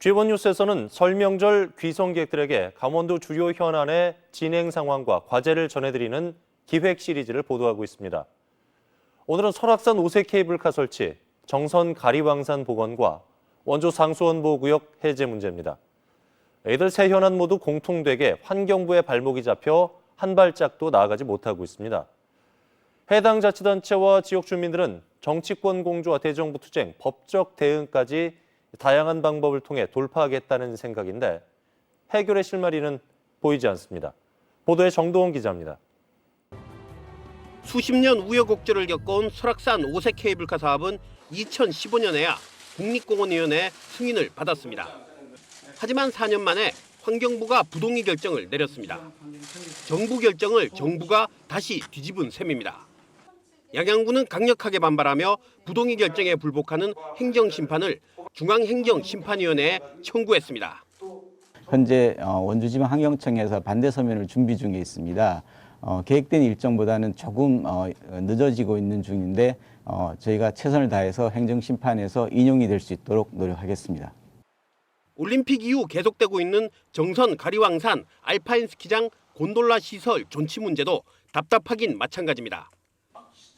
G1 뉴스에서는 설 명절 귀성객들에게 강원도 주요 현안의 진행 상황과 과제를 전해드리는 기획 시리즈를 보도하고 있습니다. 오늘은 설악산 오색 케이블카 설치, 정선 가리왕산 복원과 원조 상수원 보호구역 해제 문제입니다. 이들 세 현안 모두 공통되게 환경부의 발목이 잡혀 한 발짝도 나아가지 못하고 있습니다. 해당 자치단체와 지역 주민들은 정치권 공조와 대정부 투쟁, 법적 대응까지 다양한 방법을 통해 돌파하겠다는 생각인데 해결의 실마리는 보이지 않습니다. 보도에 정도원 기자입니다. 수십 년 우여곡절을 겪어온 설악산 오색 케이블카 사업은 2015년에야 국립공원위원회 승인을 받았습니다. 하지만 4년 만에 환경부가 부동의 결정을 내렸습니다. 정부 결정을 정부가 다시 뒤집은 셈입니다. 양양구는 강력하게 반발하며 부동의 결정에 불복하는 행정심판을 중앙행정심판위원회에 청구했습니다. 현재 어, 원주지방 환경청에서 반대 서면을 준비 중에 있습니다. 어, 계획된 일정보다는 조금 어, 늦어지고 있는 중인데 어, 저희가 최선을 다해서 행정심판에서 인용이 될 수 있도록 노력하겠습니다. 올림픽 이후 계속되고 있는 정선 가리왕산 알파인 스키장 곤돌라 시설 존치 문제도 답답하긴 마찬가지입니다.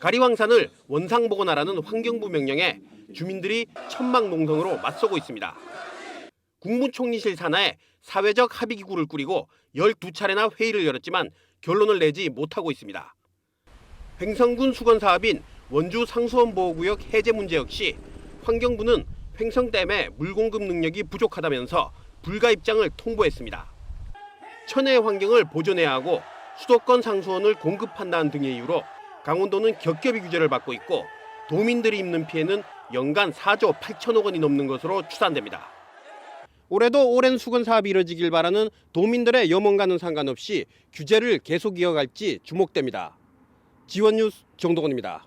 가리왕산을 원상복원하라는 환경부 명령에 주민들이 천막농성으로 맞서고 있습니다. 국무총리실 산하에 사회적 합의기구를 꾸리고 12차례나 회의를 열었지만 결론을 내지 못하고 있습니다. 횡성군 수건 사업인 원주 상수원 보호구역 해제 문제 역시 환경부는 횡성댐의 물 공급 능력이 부족하다면서 불가 입장을 통보했습니다. 천혜의 환경을 보존해야 하고 수도권 상수원을 공급한다는 등의 이유로 강원도는 겹겹이 규제를 받고 있고 도민들이 입는 피해는 연간 4조 8천억 원이 넘는 것으로 추산됩니다. 올해도 오랜 수건 사업이 이뤄지길 바라는 도민들의 염원과는 상관없이 규제를 계속 이어갈지 주목됩니다. 지원 뉴스 정동원입니다.